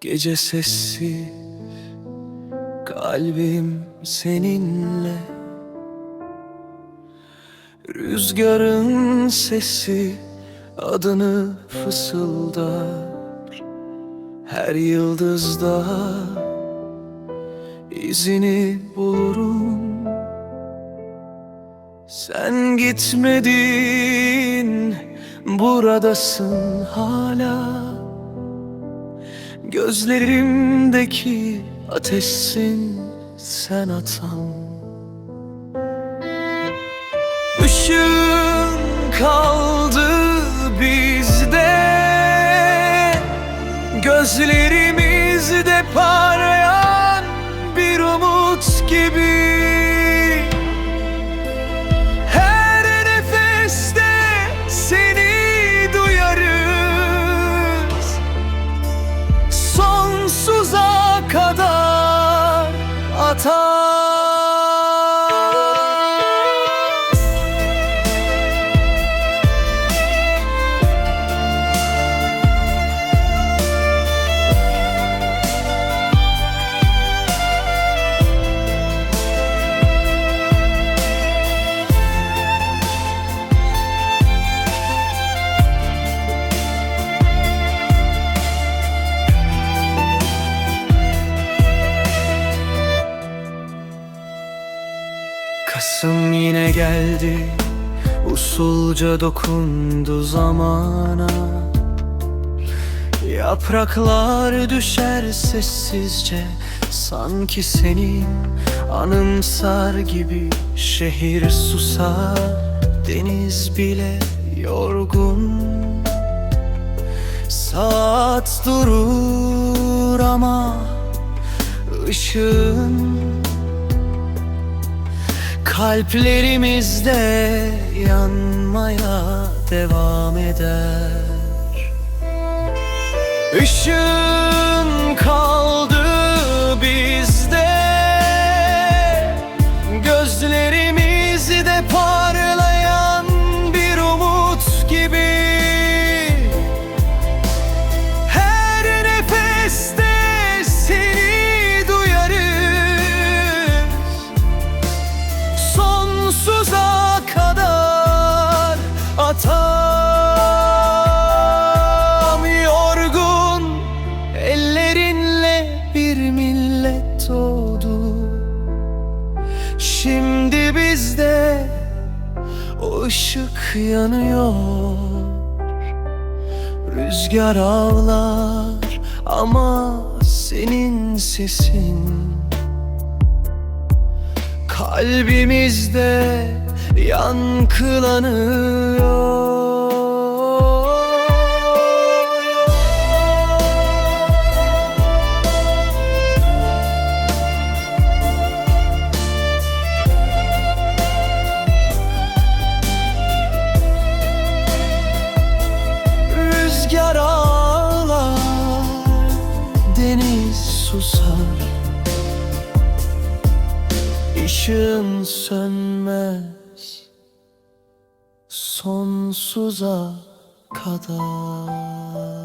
Gece sessiz Kalbim seninle. Rüzgarın sesi adını fısıldar. Her yıldızda izini bulurum. Sen gitmedin buradasın hala Gözlerimdeki ateşsin sen atan. Işığın kaldı bizde. Gözlerimizde Oh. Kasım yine geldi Usulca dokundu zamana. Yapraklar düşer sessizce Sanki seni anımsar gibi Şehir susar. Deniz bile yorgun. Saat durur ama ışığın Kalplerimizde yanmaya devam eder. Işığın kaldı sonsuza kadar atam yorgun. Ellerinle bir millet doğdu. Şimdi bizde o ışık yanıyor. Rüzgar ağlar ama senin sesin Kalbimizde yankılanıyor. Rüzgar ağlar, deniz susar Işığın sönmez sonsuza kadar